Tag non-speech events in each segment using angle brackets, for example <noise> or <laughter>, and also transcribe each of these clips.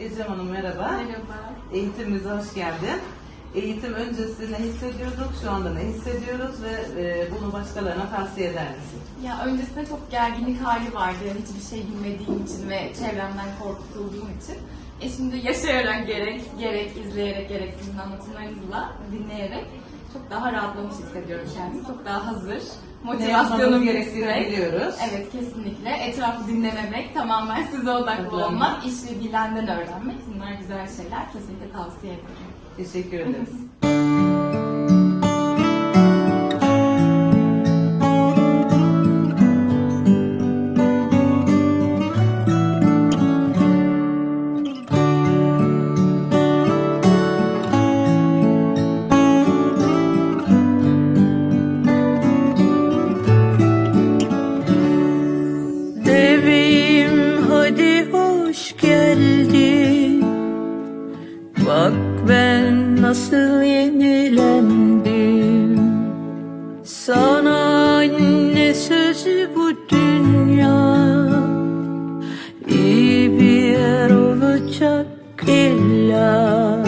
Ecem Hanım merhaba. Merhaba. Eğitimimize hoş geldin. Eğitim öncesi ne hissediyorduk, şu anda ne hissediyoruz ve e, bunu başkalarına tavsiye eder misin? Ya öncesinde çok gerginlik hali vardı. Hiçbir şey bilmediğim için ve çevremden korkutulduğum için. E şimdi yaşayarak gerek, gerek izleyerek, gerek sizin anlatımlarınızla dinleyerek çok daha rahatlamış hissediyorum kendimi. Çok daha hazır. Motivasyonum gerektiğini biliyoruz. Evet kesinlikle. Etrafı dinlememek, tamamen <laughs> size odaklı Odaklanmak. olmak, işi bilenden öğrenmek. Bunlar güzel şeyler. Kesinlikle tavsiye ederim. Teşekkür ederiz. <laughs> hadi hoş geldin Bak ben nasıl yenilendim. Sana anne sözü bu dünya. İyi bir yer olacak illa.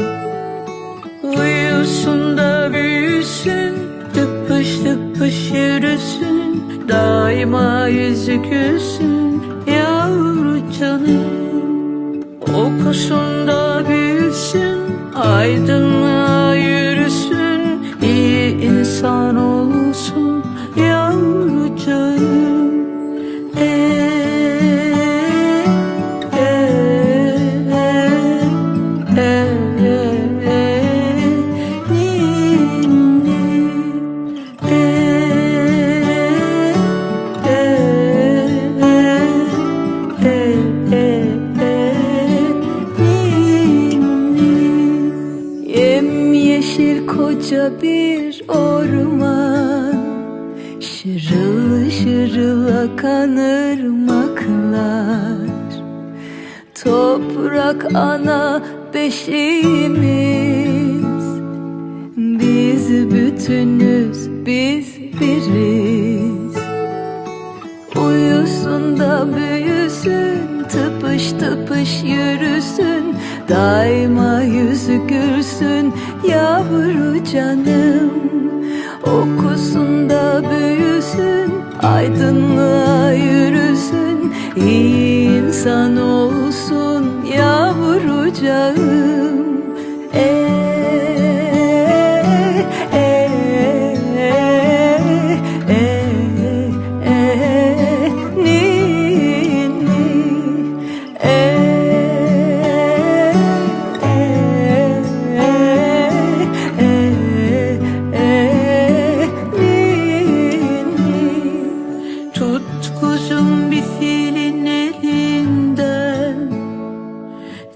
Uyusun da büyüsün Tıpış tıpış yürüsün. Daima yüzü gülsün. Yavru canım Okusun da büyüsün Aydınlığa koca bir orman. Şırıl şırıl akan ırmaklar. Toprak ana beşiğimiz. Biz bütünüz, biz biriz. Uyusun da büyüsün, tıpış tıpış yürüsün. Daima yüzü gülsün yavru canım Okusun da büyüsün, aydınlığa yürüsün İyi insan olsun yavrucağım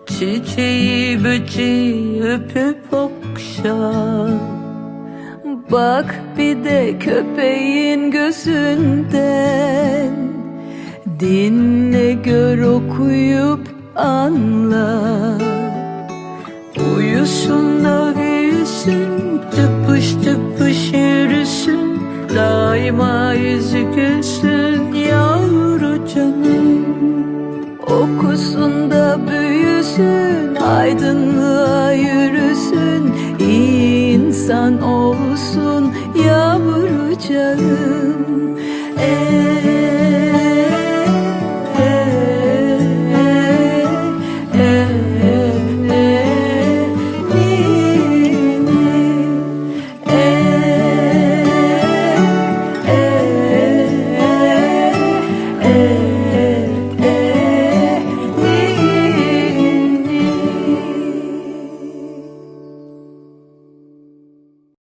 Çiçeği böceği öpüp okşa. Bak bir de köpeğin gözünden. Dinle gör okuyup anla insan olsun yavrucağım. Eğer